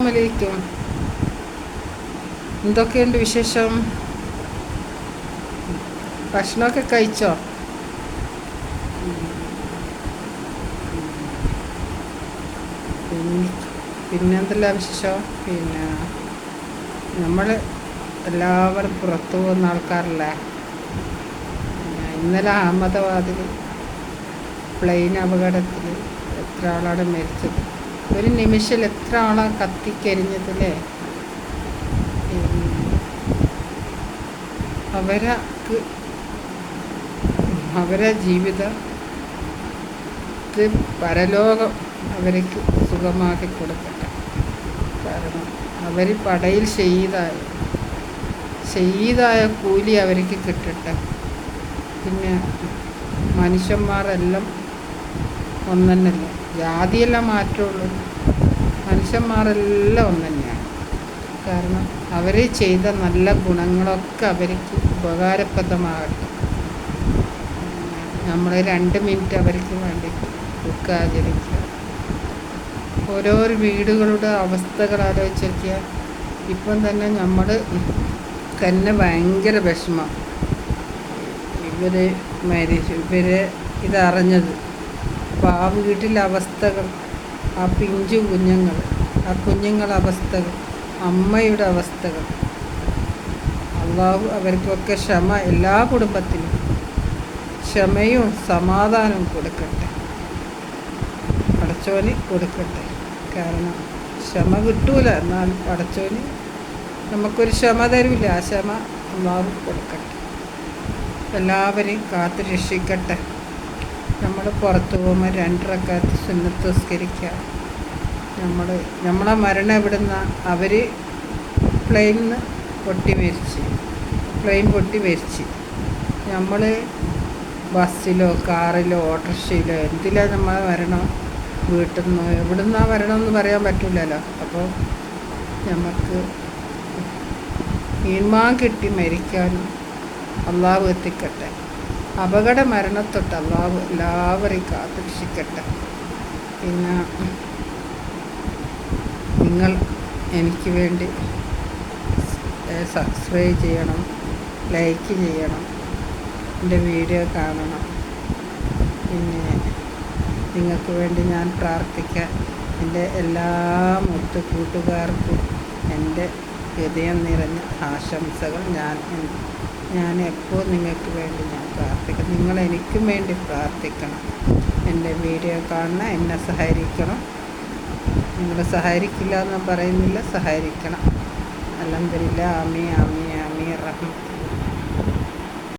അസ്സലാമലൈക്കും. എന്തൊക്കെയുണ്ട് വിശേഷം? ഭക്ഷണമൊക്കെ കഴിച്ചോ? പിന്നെ പിന്നെന്തെല്ലാം വിശേഷം? പിന്നെ നമ്മൾ എല്ലാവരും പുറത്തു പോകുന്ന ആൾക്കാരല്ലേ? ഇന്നലെ അഹമ്മദാബാദിൽ പ്ലെയിൻ അപകടത്തിൽ എത്ര ആളാണ് മരിച്ചത്? ഒരു നിമിഷം എത്ര ആളാ കത്തിക്കരിഞ്ഞതല്ലേ അവർക്ക് അവരെ ജീവിത പരലോകം അവർക്ക് സുഖമാക്കി കൊടുക്കട്ടെ. കാരണം അവർ പടയിൽ ഷെയ്തായ ഷെയ്തായ കൂലി അവർക്ക് കിട്ടട്ടെ. പിന്നെ മനുഷ്യന്മാരെല്ലാം ഒന്നെന്നല്ലേ? ജാതിയെല്ലാം മാറ്റമുള്ളൂ. മനുഷ്യന്മാരെല്ലാം ഒന്ന് തന്നെയാണ് കാരണം അവർ ചെയ്ത നല്ല ഗുണങ്ങളൊക്കെ അവർക്ക് ഉപകാരപ്രദമാകട്ടെ. നമ്മൾ രണ്ട് മിനിറ്റ് അവർക്ക് വേണ്ടി ദുഃഖാചരിക്കുക ഓരോ വീടുകളുടെ അവസ്ഥകൾ ആലോചിച്ച് നോക്കിയാൽ ഇപ്പം തന്നെ നമ്മൾ തന്നെ ഭയങ്കര വിഷമം. ഇവർ മരിച്ചു. ഇവർ ഇതറിഞ്ഞത്. ആ വീട്ടിലെ അവസ്ഥകൾ ആ പിഞ്ചു കുഞ്ഞുങ്ങൾ ആ കുഞ്ഞുങ്ങളുടെ അവസ്ഥകൾ അമ്മയുടെ അവസ്ഥകൾ അള്ളാഹു അവർക്കൊക്കെ ക്ഷമ എല്ലാ കുടുംബത്തിനും ക്ഷമയും സമാധാനവും കൊടുക്കട്ടെ. പടച്ചോന് കൊടുക്കട്ടെ. കാരണം ക്ഷമ കിട്ടൂല എന്നാൽ പടച്ചോന് നമുക്കൊരു ക്ഷമ തരില്ല ആ ക്ഷമ അള്ളാഹു കൊടുക്കട്ടെ. എല്ലാവരെയും കാത്തു രക്ഷിക്കട്ടെ നമ്മൾ പുറത്ത് പോകുമ്പോൾ സുന്നത്ത് സംസ്കരിക്കുക നമ്മൾ നമ്മളെ മരണം എവിടുന്ന? അവർ പ്ലെയിനിൽ പൊട്ടി മരിച്ച്. പ്ലെയിൻ പൊട്ടി മരിച്ച്. നമ്മൾ ബസ്സിലോ കാറിലോ ഓട്ടോറിക്ഷയിലോ എന്തിലാണ് നമ്മളെ വരണം വീട്ടിൽ നിന്നോ എവിടെ നിന്നാണ് വരണമെന്ന് പറയാൻ പറ്റില്ലല്ലോ അപ്പോൾ നമുക്ക് ഈമാൻ കിട്ടി മരിക്കാനും അള്ളാഹ് എത്തിക്കട്ടെ. അപകട മരണത്തൊട്ട് അള്ളാഹു എല്ലാവരെയും കാത്തുരക്ഷിക്കട്ടെ. പിന്നെ നിങ്ങൾ എനിക്ക് വേണ്ടി സബ്സ്ക്രൈബ് ചെയ്യണം ലൈക്ക് ചെയ്യണം എന്റെ വീഡിയോ കാണണം. പിന്നെ നിങ്ങൾക്ക് വേണ്ടി ഞാൻ പ്രാർത്ഥിക്കാം. എന്റെ എല്ലാ മുത്തു കൂട്ടുകാർക്കും എന്റെ ഹൃദയം നിറഞ്ഞ ആശംസകൾ ഞാൻ ഞാൻ എപ്പോൾ നിങ്ങൾക്ക് വേണ്ടി ഞാൻ പ്രാർത്ഥിക്കണം നിങ്ങൾ എനിക്കും വേണ്ടി പ്രാർത്ഥിക്കണം. എന്റെ വീഡിയോ കാണണം എന്നെ സഹകരിക്കണം. നിങ്ങൾ സഹകരിക്കില്ല എന്ന് പറയുന്നില്ല സഹകരിക്കണം. അലഹദില്ല ആമി ആമി ആമി റഹ്മത്ത്.